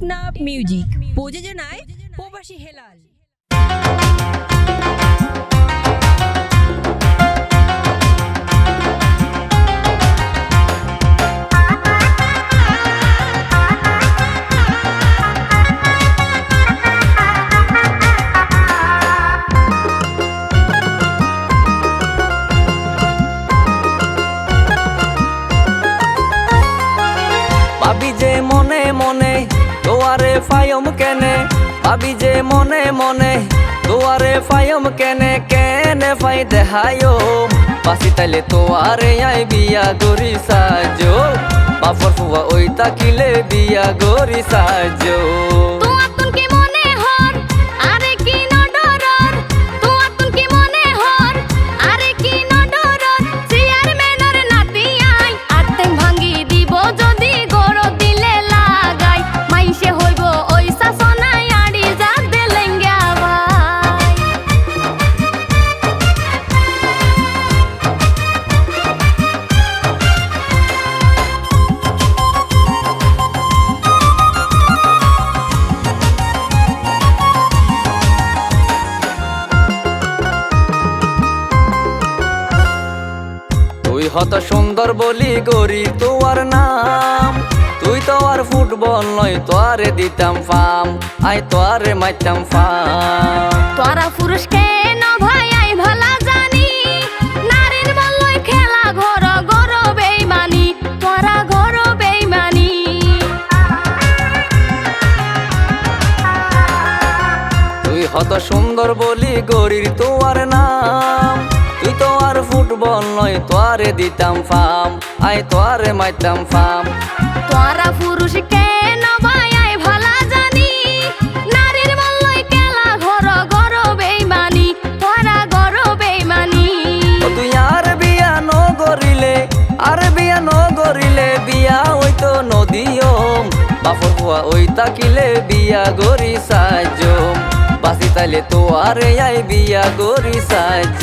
Teknaf music. প্রযোজনায় প্রবাসী হেলাল। তোয়ারে ফায়ম কেনে? ভাবি যে মনে মনে, দুয়ারে ফায়ম কেনে? কেনে ফাই দেহায়ো? পাশি তাইলে তোয়ারে আই বিয়া গরি সাজো। বাপর ফুয়া ওই তাকিলে বিয়া গরি সাজো। হত সুন্দর বলি গরি তোয়ার নাম। তুই তো আর ফুটবল নয় তোয়ারে দিতাম ফাম। আই তোয়ারে মাইতাম ফাম। তোরা পুরুষ কেন ভাই আই ভালা জানি। নারীর বলই খেলা ঘর ঘর বেইমানি। তোরা ঘর বেইমানি। তুই হত সুন্দর বলি গরির তোয়ার নাম। তো আর ফুটবল নয় তোয়ারে দিতাম ফাম। আই তোয়ারে মাইতাম ফাম। তোরা পুরুষ কেন ভাই আই ভালা জানি। নারীর বলই খেলা ঘর ঘর বেইমানি। তোরা ঘর বেইমানি। তুই আর বিয়া ন গরিলে আর বিয়া ন গরিলে বিয়া ওই তো নদীও বাপর বুয়া ওই তাকিলে বিয়া গরি সাহায্য। বাসি তাইলে তো আরে আই বিয়া গরি সাহায্য।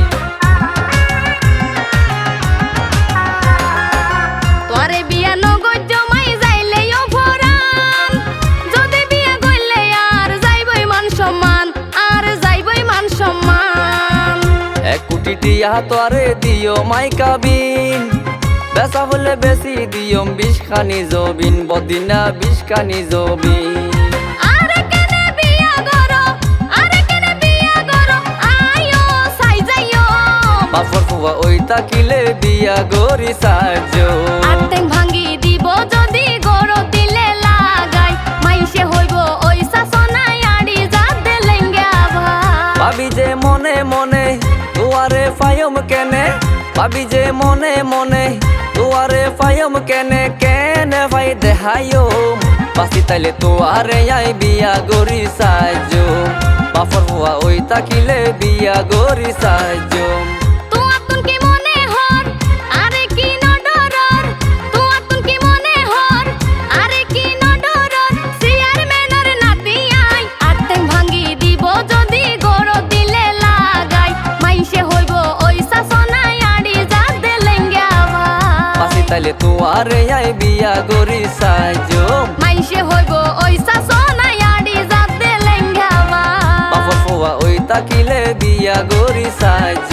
এক কোটি টিয়া তোরে দিও মাইকা বিন বেসা বলে বেশি দিয়ম বিষ খানি জবিন বদিনা বিষ খানি জবিন। বাপর ফুয়া ওই তাকিলে বিয়া গরি সাহায্য কেনে? ভাবি যে মনে মনে তোয়ারে ফাইম কেনে কেনে ভাই দেহাইও বাসি তাইলে তোয়ারে আই বিয়া গরি সাহায্য বাপর হুয়া ওই তাকিলে বিয়া গরি সাহায্য ভাই তো আর আই বিয়া গরি সাজো মাইসে হইব ওই দেলেঙ্গে ভাই বাপর হুয়া ওই তাকিলে বিয়া গরি সাহায্য